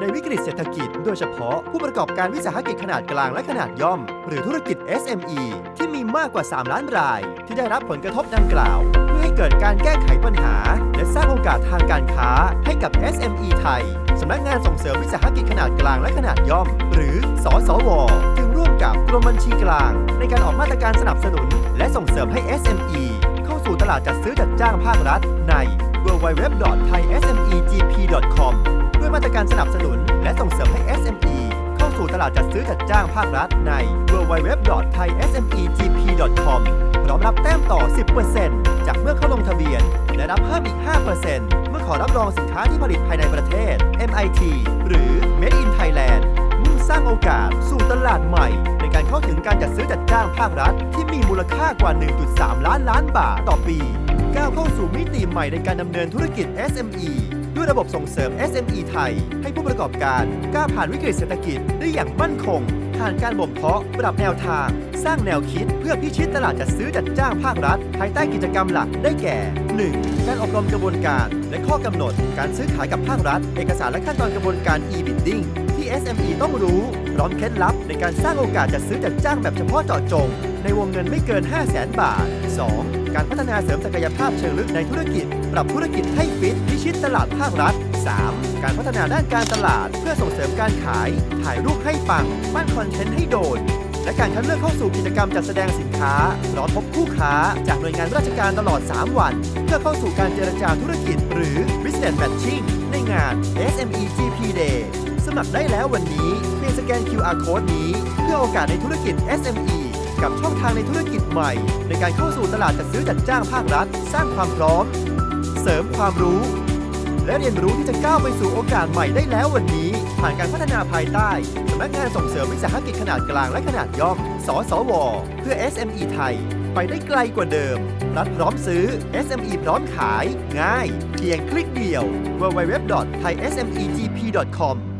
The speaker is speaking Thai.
ในวิกฤตเศรษฐกิจ โดยเฉพาะผู้ประกอบการวิสาหกิจขนาดกลางและขนาดย่อม หรือธุรกิจ SME ที่มีมากกว่า 3 ล้านราย ที่ได้รับผลกระทบดังกล่าว เพื่อให้เกิดการแก้ไขปัญหา และสร้างโอกาสทางการค้าให้กับ SME ไทยสำนักงานส่งเสริมวิสาหกิจขนาดกลางและขนาดย่อม หรือ สสว จึงร่วมกับกรมบัญชีกลาง ในการออกมาตรการสนับสนุน และส่งเสริมให้ SME เข้าสู่ตลาดจัดซื้อจัดจ้างภาครัฐใน www.thaismegp.com ด้วยมาตรการสนับสนุน และส่งเสริมให้ SME เข้าสู่ตลาดจัดซื้อจัดจ้างภาครัฐใน www.thaismegp.com พร้อมรับแต้มต่อ 10%จากเมื่อเข้าลงทะเบียน และรับเพิ่มอีก 5%เมื่อขอรับรองสินค้าที่ผลิตภายในประเทศ MIT หรือ Made in Thailand มุ่งสร้างโอกาสสู่ตลาดใหม่ ในการเข้าถึงการจัดซื้อจัดจ้างภาครัฐ ที่มีมูลค่ากว่า 1.3 ล้านล้านบาทต่อปี ก้าวเข้าสู่มิติใหม่ในการดำเนินธุรกิจ SME ด้วยระบบส่งเสริม SME ไทย ให้ผู้ประกอบการก้าวผ่านวิกฤตเศรษฐกิจได้อย่างมั่นคง ผ่านการบ่มเพาะปรับแนวทาง สร้างแนวคิดเพื่อพิชิตตลาดจัดซื้อจัดจ้างภาครัฐ ภายใต้กิจกรรมหลักได้แก่ 1. การอบรมกระบวนการ และข้อกำหนด การซื้อขายกับภาครัฐ เอกสารและขั้นตอนกระบวนการ e-bidding ที่ SME ต้องรู้พร้อมเคล็ดลับในการสร้างโอกาสจัดซื้อจัดจ้างแบบเฉพาะเจาะจง ในวงเงินไม่เกิน 5 0 0 0 0 0 บาท 2. การพัฒนาเสริมศักยภาพเชิงลึกในธุรกิจ รับธุรกิจให้ฟิตพิชิตตลาดภาครัฐ 3. การพัฒนาด้านการตลาด เพื่อส่งเสริมการขาย ถ่ายรูปให้ปังปั้นคอนเทนต์ให้โดนและการคัดเลือกเข้าสู่กิจกรรมจัดแสดงสินค้าร้อพบคู่ค้า จากหน่วยงานราชการตลอด 3 วัน เพื่อเข้าสู่การเจรจาธุรกิจ หรือ Business Matching ในงาน SME GP Day สมัครได้แล้ววันนี้เพียงสแกน QR Code นี้ เพื่อโอกาสในธุรกิจ SME กับช่องทางในธุรกิจใหม่ ในการเข้าสู่ตลาดจัดซื้อจัดจ้างภาครัฐ สร้างความพร้อม ริมความรู้ และเรียนรู้ที่จะก้าวไปสู่โอกาสใหม่ได้แล้ววันนี้ ผ่านการพัฒนาภายใต้สำนักงานส่งเสริมวิสาหกิจขนาดกลางและขนาดย่อม สสว เพื่อ SME ไทย ไปได้ไกลกว่าเดิม รัฐพร้อมซื้อ SME พร้อมขาย ง่าย เพียงคลิกเดียว www.thaismegp.com